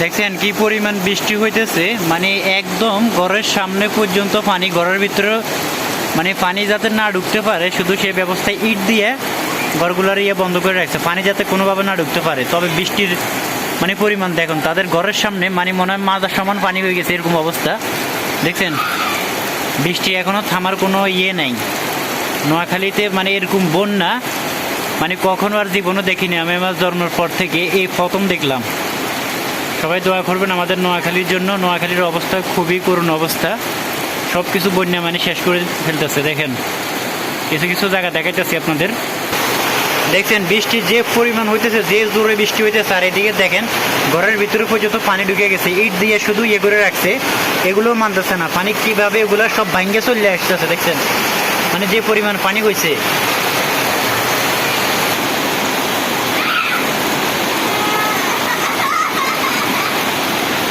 দেখছেন কি পরিমাণ বৃষ্টি হইতেছে। মানে একদম ঘরের সামনে পর্যন্ত পানি, ঘরের ভিতরে মানে পানি যাতে না ঢুকতে পারে, শুধু সেই ব্যবস্থায় ইট দিয়ে ঘরগুলোর ইয়ে বন্ধ করে রাখছে। পানি যাতে কোনোভাবে না ঢুকতে পারে। তবে বৃষ্টির মানে পরিমাণ দেখুন, তাদের ঘরের সামনে মানে মনে হয় মাজার সমান পানি হয়ে গেছে এরকম অবস্থা। দেখছেন? বৃষ্টি এখনও থামার কোনো ইয়ে নাই। নোয়াখালীতে মানে এরকম বন্যা মানে কখনো আর জীবনও দেখিনি আমি, আমার জন্মের পর থেকে এই প্রথম দেখলাম। সবাই দোয়া করবেন আমাদের নোয়াখালীর জন্য। নোয়াখালীর অবস্থা খুবই করুণ অবস্থা। সব কিছু বন্যা মানে শেষ করে ফেলতেছে, দেখেন। কিছু কিছু জায়গা দেখাইতেছি আপনাদের। দেখছেন, বৃষ্টি যে পরিমাণ হইতেছে, যে জোরে বৃষ্টি হইতেছে, আর এদিকে দেখেন, ঘরের ভিতরে পর্যন্ত পানি ঢুকে গেছে। ইট দিয়ে শুধু ইয়ে করে রাখছে, এগুলো মানতেছে না। পানি কীভাবে এগুলো সব ভাঙ্গে চলে আসতেছে, দেখছেন? মানে যে পরিমাণ পানি হয়েছে